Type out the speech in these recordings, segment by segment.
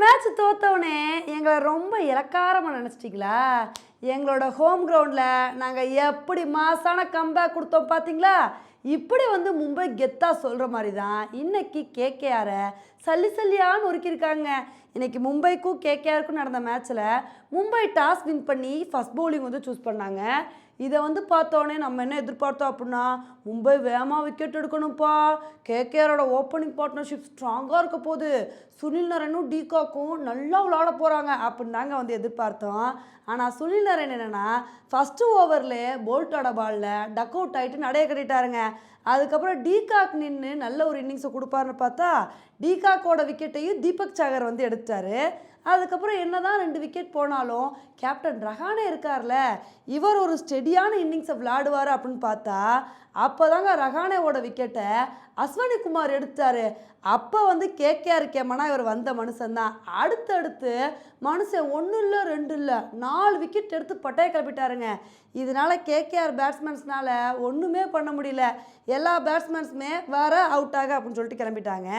Match தோத்தவனே எங்களை ரொம்ப இலக்காரமாக நினச்சிட்டிங்களா? எங்களோட ஹோம் கிரவுண்டில் நாங்கள் எப்படி மாசான கம்பேக் கொடுத்தோம் பார்த்தீங்களா இப்படி வந்து மும்பை கெத்தாக சொல்கிற மாதிரி தான் இன்றைக்கி கேகேஆரை சல்லி சல்லியான்னு உருக்கியிருக்காங்க இன்றைக்கி மும்பைக்கும் கேகேஆருக்கும் நடந்த மேட்ச்சில் மும்பை டாஸ் வின் பண்ணி ஃபஸ்ட் பவுலிங் வந்து சூஸ் பண்ணாங்க. இதை வந்து பார்த்தோன்னே நம்ம என்ன எதிர்பார்த்தோம் அப்படின்னா மும்பை வேகமாக விக்கெட் எடுக்கணும்ப்பா. கேகேஆரோட ஓப்பனிங் பார்ட்னர்ஷிப் ஸ்ட்ராங்காக இருக்க போகுது. சுனில் நரனும் டீகாக்கும் நல்லா விளாட போகிறாங்க அப்படின்னு தாங்க வந்து எதிர்பார்த்தோம். ஆனால் சுனில் நரன் என்னென்னா ஃபஸ்ட்டு ஓவரில் போல்ட்டோட பாலில் டக் அவுட் ஆகிட்டு நடைய கட்டிட்டாருங்க. அதுக்கப்புறம் டீகாக் நின்று நல்ல ஒரு இன்னிங்ஸை கொடுப்பாருன்னு பார்த்தா டீகாக்கோட விக்கெட்டையும் தீபக் சாகர் வந்து எடுத்தார் அதுக்கப்புறம் என்ன தான் ரெண்டு விக்கெட் போனாலும் கேப்டன் ரஹானே இருக்கார்ல இவர் ஒரு ஸ்டெடியான இன்னிங்ஸை விளையாடுவார் அப்படின்னு பார்த்தா அப்போ தாங்க ரஹானேவோட விக்கெட்டை அஸ்வனி குமார் எடுத்தார். அப்போ வந்து கேகேஆர் கேமனா இவர் வந்த மனுஷன்தான் அடுத்தடுத்து மனுஷன் ஒன்றும் இல்லை ரெண்டு இல்லை நாலு விக்கெட் எடுத்து பட்டையை கிளப்பிட்டாருங்க. இதனால கேகேஆர் பேட்ஸ்மேன்ஸ்னால் ஒன்றுமே பண்ண முடியல. எல்லா பேட்ஸ்மேன்ஸுமே வேற அவுட் ஆக அப்படின்னு சொல்லிட்டு கிளம்பிட்டாங்க.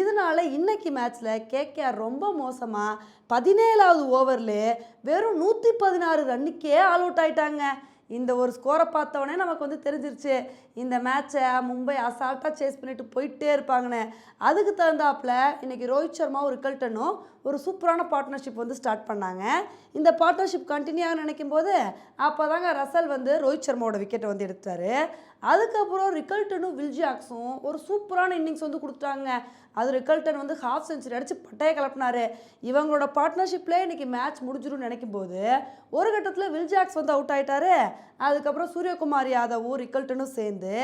இதனால இன்னைக்கு மேட்ச்சில் கேகேஆர் ரொம்ப மோசமாக பதினேழாவது ஓவரில் வெறும் நூற்றி பதினாறு ரன்னுக்கே ஆல் அவுட் ஆயிட்டாங்க. இந்த ஒரு ஸ்கோரை பார்த்தவொடனே நமக்கு வந்து தெரிஞ்சிருச்சு இந்த மேட்சை மும்பை அசால்ட்டாக சேஸ் பண்ணிட்டு போயிட்டே இருப்பாங்கன்னு. அதுக்கு தகுந்தாப்பில் இன்றைக்கி ரோஹித் சர்மாவும் ரிக்கல்டனும் ஒரு சூப்பரான பார்ட்னர்ஷிப் வந்து ஸ்டார்ட் பண்ணாங்க. இந்த பார்ட்னர்ஷிப் கண்டினியூ ஆக நினைக்கும் போது அப்போ தாங்க ரசல் வந்து ரோஹித் சர்மாவோட விக்கெட்டை வந்து எடுத்தார் அதுக்கப்புறம் ரிக்கல்டனும் வில்ஜாக்ஸும் ஒரு சூப்பரான இன்னிங்ஸ் வந்து கொடுத்தாங்க அது ரிக்கல்டன் வந்து ஹாஃப் செஞ்சுரி அடித்து பட்டையை கிளப்பினாரு இவங்களோட பார்ட்னர்ஷிப்லேயே இன்றைக்கி மேட்ச் முடிஞ்சிடும் நினைக்கும் போது ஒரு கட்டத்தில் வில்ஜாக்ஸ் வந்து அவுட் ஆகிட்டாரு அதுக்கப்புறம் சூரியகுமார் யாதவும் ரிக்கல்ட்டனும் சேர்ந்து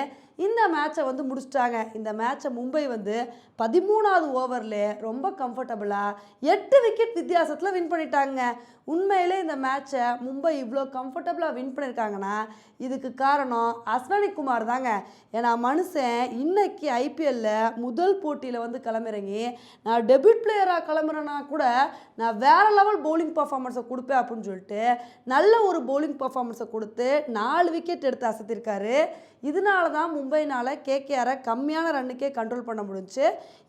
இந்த மேட்சை வந்து முடிச்சிட்டாங்க. இந்த மேட்சை மும்பை வந்து பதிமூணாவது ஓவரில் ரொம்ப கம்ஃபர்டபுளாக எட்டு விக்கெட் வித்தியாசத்தில் வின் பண்ணிட்டாங்க. உண்மையிலே இந்த மேட்சை மும்பை இவ்வளோ கம்ஃபர்டபுளாக வின் பண்ணியிருக்காங்கன்னா இதுக்கு காரணம் அஸ்வினி குமார் தாங்க. ஏன்னா மனுஷன் இன்னைக்கு ஐபிஎல்ல முதல் போட்டியில் வந்து கிளம்பிறங்கி நான் டெபிட் பிளேயராக கிளம்புறேன்னா கூட நான் வேற லெவல் பவுலிங் பர்ஃபார்மன்ஸை கொடுப்பேன் அப்படின்னு சொல்லிட்டு நல்ல ஒரு பவுலிங் பர்ஃபார்மன்ஸை கொடுத்து நாலு விக்கெட் எடுத்து அசத்திருக்காரு. இதனால தான் மும்பைனால் கேகேஆரை கம்மியான ரன்னுக்கே கண்ட்ரோல் பண்ண முடிஞ்சு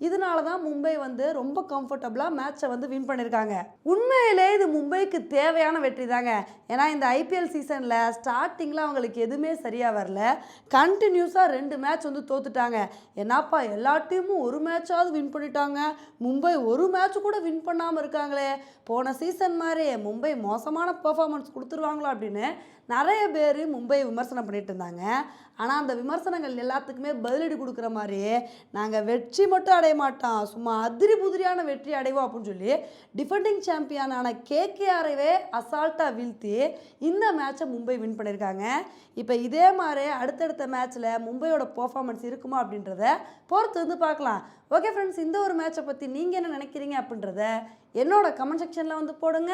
இதனால தான் மும்பை வந்து ரொம்ப கம்ஃபர்டபுளாக மேட்சை வந்து வின் பண்ணியிருக்காங்க உண்மையிலே இது மும்பைக்கு தேவையான வெற்றி தாங்க. ஏன்னா இந்த ஐபிஎல் சீசனில் ஸ்டார்டிங்கில் அவங்களுக்கு எதுவுமே சரியாக வரல. கண்டினியூஸாக ரெண்டு மேட்ச் வந்து தோத்துட்டாங்க. என்னப்பா எல்லா டீமும் ஒரு மேட்சாவது வின் பண்ணிட்டாங்க. மும்பை ஒரு மேட்ச் கூட வின் பண்ணாமல் இருக்காங்களே. போன சீசன் மாதிரி மும்பை மோசமான பெர்ஃபார்மன்ஸ் கொடுத்துருவாங்களோ அப்படின்னு நிறைய பேர் மும்பையை விமர்சனம் பண்ணிட்டு இருந்தாங்க. ஆனால் அந்த விமர்சனங்கள் எல்லாத்துக்குமே பதிலடி கொடுக்குற மாதிரி நாங்கள் வெற்றி மட்டும் அடைய மாட்டோம். சும்மா அதிரி புதிரியான வெற்றி அடைவோம் அப்படின்னு சொல்லி டிஃபெண்டிங் சாம்பியனான கேகேஆரைவே அசால்ட்டாக வீழ்த்தி இந்த மேட்சை மும்பை வின் பண்ணியிருக்காங்க. இப்போ இதே மாதிரி அடுத்தடுத்த மேட்ச்சில் மும்பையோட பர்ஃபார்மன்ஸ் இருக்குமா அப்படின்றத பொறுத்து வந்து பார்க்கலாம். ஓகே ஃப்ரெண்ட்ஸ் இந்த ஒரு மேட்சை பற்றி நீங்கள் என்ன நினைக்கிறீங்க அப்படின்றத என்னோட கமெண்ட் செக்ஷனில் வந்து போடுங்க.